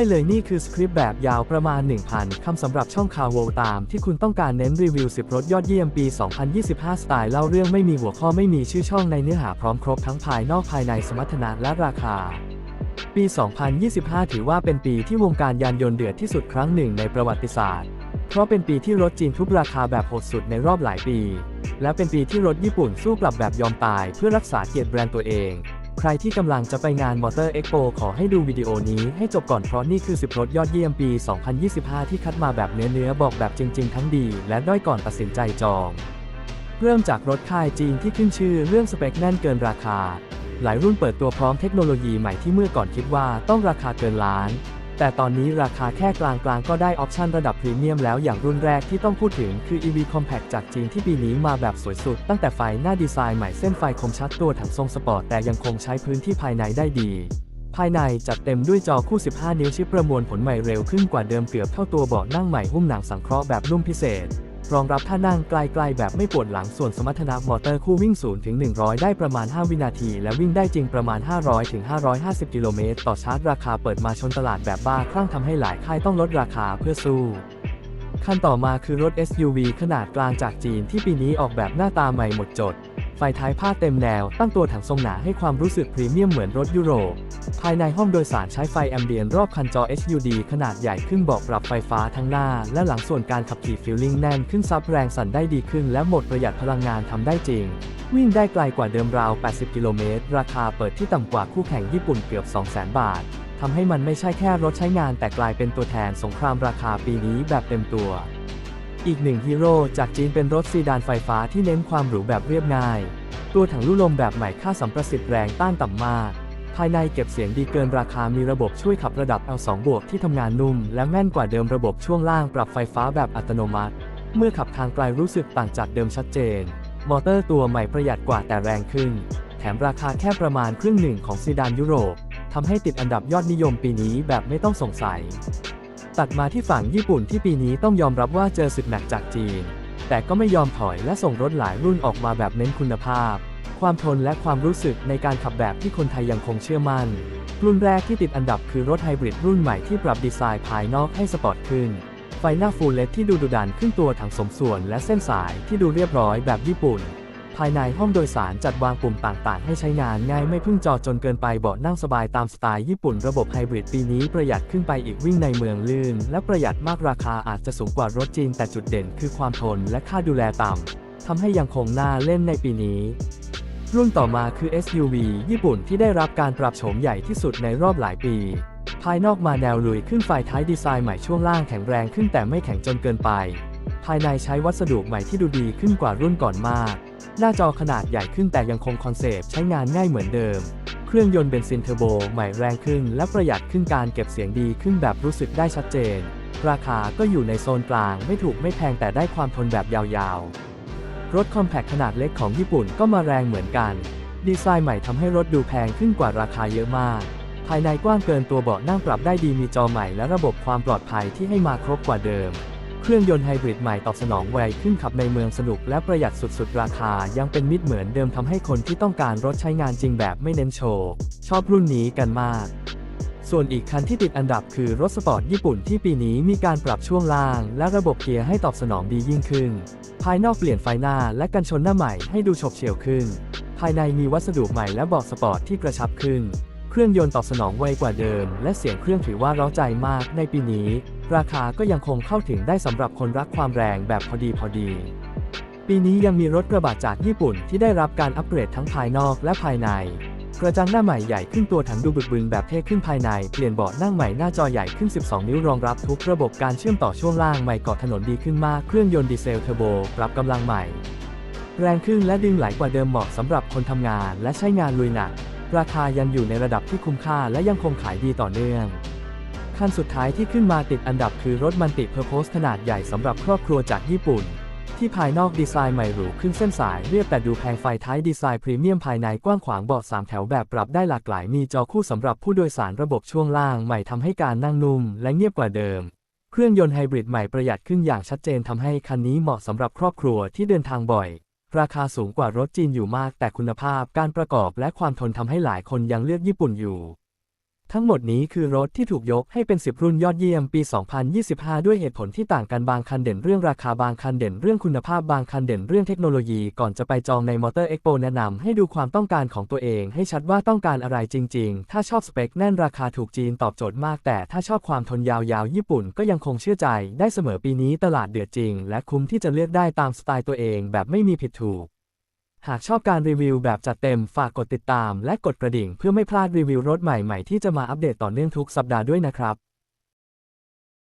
ได้เลยนี่คือสคริปต์แบบยาวประมาณ 1,000 คำสำหรับช่องข่าวโวตามที่คุณต้องการเน้นรีวิว 10 รถยอดเยี่ยมปี 2025 สไตล์เล่าเรื่องไม่มีหัวข้อไม่มีชื่อช่องในเนื้อหาพร้อมครบทั้งภายนอกภายในสมรรถนะและราคา ปี 2025 ถือว่าเป็นปีที่วงการยานยนต์เดือดที่สุดครั้งหนึ่งในประวัติศาสตร์ เพราะเป็นปีที่รถจีนทุบราคาแบบโหดสุดในรอบหลายปี และเป็นปีที่รถญี่ปุ่นสู้กลับแบบยอมตายเพื่อรักษาเกียรติแบรนด์ตัวเอง ใครที่กำลังจะไปงาน Motor Expo ขอให้ดูวิดีโอนี้ให้จบก่อนเพราะนี่คือ 10 รถยอดเยี่ยมปี 2025 ที่คัดมาแบบเนื้อๆบอกแบบจริง ๆ ทั้งดี และด้อยก่อนตัดสินใจจอง เริ่มจากรถค่ายจีนที่ขึ้นชื่อเรื่องสเปคแน่นเกินราคา หลายรุ่นเปิดตัวพร้อมเทคโนโลยีใหม่ที่เมื่อก่อนคิดว่าต้องราคาเกินล้าน แต่ตอนนี้ราคาแค่กลางๆ ก็ได้ออปชันระดับพรีเมียมแล้วอย่างรุ่นแรกที่ต้องพูดถึงคือ EV Compact จากจีนที่ปีนี้มาแบบสวยสุด ตั้งแต่ไฟหน้าดีไซน์ใหม่เส้นไฟคมชัดตัวถังทรงสปอร์ตแต่ยังคงใช้พื้นที่ภายในได้ดี ภายในจัดเต็มด้วยจอคู่ 15 นิ้วชิปประมวลผลใหม่เร็วขึ้นกว่าเดิมเกือบเท่าตัวเบาะนั่งใหม่หุ้มหนังสังเคราะห์แบบนุ่มพิเศษ รองรับท่านั่งไกลๆแบบไม่ปวดหลังส่วนสมรรถนะมอเตอร์คู่วิ่ง 0 ถึง 100 ได้ประมาณ 5 วินาที และวิ่งได้จริงประมาณ 500 ถึง 550 กิโลเมตร ต่อชาร์จราคาเปิดมาชนตลาดแบบบ้าคลั่งทำให้หลายค่ายต้องลดราคาเพื่อสู้ขั้นต่อมาคือรถ SUV ขนาดกลางจากจีนที่ปีนี้ออกแบบหน้าตาใหม่หมดจด ไฟท้ายผ้าเต็มแนว ตั้งตัวถังทรงหนาให้ความรู้สึกพรีเมียมเหมือนรถยุโรป ภายในห้องโดยสารใช้ไฟแอมเบียนรอบคันจอ HUD ขนาดใหญ่ขึ้นบอกปรับไฟฟ้าทั้งหน้า และหลังส่วนการขับขี่ฟิลลิ่งแน่นขึ้นซับแรงสั่นได้ดีขึ้น และหมดประหยัดพลังงานทำได้จริง วิ่งได้ไกลกว่าเดิมราว 80 กิโลเมตร ราคาเปิดที่ต่ำกว่าคู่แข่งญี่ปุ่นเกือบ 200,000 บาททำให้มันไม่ใช่แค่รถใช้งานแต่กลายเป็นตัวแทนสงครามราคาปีนี้แบบเต็มตัว อีกหนึ่งฮีโร่จากจีนเป็นรถซีดานไฟฟ้าที่เน้นความหรูแบบเรียบง่าย ตัวถังลู่ลมแบบใหม่ค่าสัมประสิทธิ์แรงต้านต่ำมาก ภายในเก็บเสียงดีเกินราคามีระบบช่วยขับระดับ L2 บวกที่ทำงานนุ่ม และแม่นกว่าเดิมระบบช่วงล่างปรับไฟฟ้าแบบอัตโนมัติ เมื่อขับทางไกลรู้สึกต่างจากเดิมชัดเจน มอเตอร์ตัวใหม่ประหยัดกว่าแต่แรงขึ้น แถมราคาแค่ประมาณครึ่งหนึ่งของซีดานยุโรปทำให้ติดอันดับยอดนิยมปีนี้แบบไม่ต้องสงสัย ตัดมาที่ฝั่งญี่ปุ่นที่ปีนี้ต้องยอมรับว่าเจอศึกหนักจากจีน แต่ก็ไม่ยอมถอยและส่งรถหลายรุ่นออกมาแบบเน้นคุณภาพ ความทนและความรู้สึกในการขับแบบที่คนไทยยังคงเชื่อมั่น รุ่นแรกที่ติดอันดับคือรถไฮบริดรุ่นใหม่ที่ปรับดีไซน์ภายนอกให้สปอร์ตขึ้น ไฟหน้าฟูลเลที่ดูดุดันขึ้นตัวถังสมส่วนและเส้นสายที่ดูเรียบร้อยแบบญี่ปุ่น ภายในห้องโดยสารจัดวางปุ่มต่างๆ ให้ใช้งานง่ายไม่พึ่งจอจนเกินไปเบาะนั่งสบายตามสไตล์ญี่ปุ่นระบบไฮบริดปีนี้ประหยัดขึ้นไปอีกวิ่งในเมืองลื่น และประหยัดมากราคาอาจจะสูงกว่ารถจีนแต่จุดเด่นคือความทนและค่าดูแลต่ำทำให้ยังคงน่าเล่นในปีนี้ รุ่นต่อมาคือ SUV ญี่ปุ่นที่ได้รับการปรับโฉมใหญ่ที่สุดในรอบหลายปีภายนอกมาแนวลุยขึ้นไฟท้ายดีไซน์ใหม่ช่วงล่างแข็งแรงขึ้นแต่ไม่แข็งจนเกินไป ภายในใช้วัสดุใหม่ที่ดูดีขึ้นกว่ารุ่นก่อนมาก หน้าจอขนาดใหญ่ขึ้นแต่ยังคงคอนเซปต์ใช้งานง่ายเหมือนเดิม เครื่องยนต์เบนซินเทอร์โบใหม่แรงขึ้น และประหยัดขึ้นการเก็บเสียงดีขึ้นแบบรู้สึกได้ชัดเจน ราคาก็อยู่ในโซนกลางไม่ถูกไม่แพงแต่ได้ความทนแบบยาวๆ รถคอมแพคขนาดเล็กของญี่ปุ่นก็มาแรงเหมือนกัน ดีไซน์ใหม่ทำให้รถดูแพงขึ้นกว่าราคาเยอะมากภายในกว้างเกินตัวเบาะนั่งปรับได้ดีมีจอใหม่และระบบความปลอดภัยที่ให้มาครบกว่าเดิม เครื่องยนต์ไฮบริดใหม่ตอบสนองไวขึ้นขับในเมืองสนุกและประหยัดสุดๆ ราคายังเป็นมิตรเหมือนเดิมทำให้คนที่ต้องการรถใช้งานจริงแบบไม่เน้นโชว์ ชอบรุ่นนี้กันมาก ส่วนอีกคันที่ติดอันดับคือรถสปอร์ตญี่ปุ่นที่ปีนี้มีการปรับช่วงล่าง และระบบเกียร์ให้ตอบสนองดียิ่งขึ้น ภายนอกเปลี่ยนไฟหน้าและกันชนหน้าใหม่ให้ดูฉบเฉี่ยวขึ้น ภายในมีวัสดุใหม่และเบาะสปอร์ตที่กระชับขึ้น รื่องยนต์ตอบสนองไวกว่าเดิม และเสียงเครื่องถือว่าร้าใจมากในปีนี้ ราคาก็ยังคงเข้าถึงได้สำหรับคนรักความแรงแบบพอดีพอดี ปีนี้ยังมีรถกระบะจากญี่ปุ่นที่ได้รับการอัปเกรดทั้งภายนอกและภายในกระจังหน้าใหม่ใหญ่ขึ้นตัวถังดูบึกบึนแบบเท่ขึ้นภายใน เปลี่ยนเบาะนั่งใหม่หน้าจอใหญ่ขึ้น 12 นิ้วรองรับทุกระบบการเชื่อมต่อช่วงล่างใหม่เกาะถนนดีขึ้นมากเครื่องยนต์ดีเซลเทอร์โบปรับกำลังใหม่ แรงขึ้นและดึงไหลกว่าเดิมเหมาะสำหรับคนทำงานและใช้งานลุยหนัก ราคายังอยู่ในระดับที่คุ้มค่าและยังคงขายดีต่อเนื่องคันสุดท้ายที่ขึ้นมาติดอันดับคือรถมันติเพอร์โพสขนาดใหญ่สำหรับครอบครัวจากญี่ปุ่น ที่ภายนอกดีไซน์ใหม่หรูขึ้นเส้นสายเรียบแต่ดูแพงไฟท้ายดีไซน์พรีเมียมภายในกว้างขวางเบาะ3แถวแบบปรับได้หลากหลายมีจอคู่สำหรับผู้โดยสารระบบช่วงล่างใหม่ทำให้การนั่งนุ่มและเงียบกว่าเดิม เครื่องยนต์ไฮบริดใหม่ประหยัดขึ้นอย่างชัดเจนทำให้คันนี้เหมาะสำหรับครอบครัวที่เดินทางบ่อย ราคาสูงกว่ารถจีนอยู่มากแต่คุณภาพการประกอบและความทนทำให้หลายคนยังเลือกญี่ปุ่นอยู่ ทั้งหมดนี้คือรถที่ถูกยกให้เป็น 10 รุ่นยอดเยี่ยมปี 2025 ด้วยเหตุผลที่ต่างกันบางคันเด่นเรื่องราคาบางคันเด่นเรื่องคุณภาพบางคันเด่นเรื่องเทคโนโลยีก่อนจะไปจองในมอเตอร์เอ็กโปแนะนำให้ดูความต้องการของตัวเองให้ชัดว่าต้องการอะไรจริง ๆ ถ้าชอบสเปคแน่นราคาถูกจีนตอบโจทย์มาก แต่ถ้าชอบความทนยาวๆ ญี่ปุ่นก็ยังคงเชื่อใจ ได้เสมอปีนี้ตลาดเดือดจริง และคุ้มที่จะเลือกได้ตามสไตล์ตัวเอง แบบไม่มีผิดถูก หากชอบการรีวิวแบบจัดเต็มฝากกดติดตามและกดกระดิ่งเพื่อไม่พลาดรีวิวรถใหม่ๆที่จะมาอัปเดตต่อเนื่องทุกสัปดาห์ด้วยนะครับ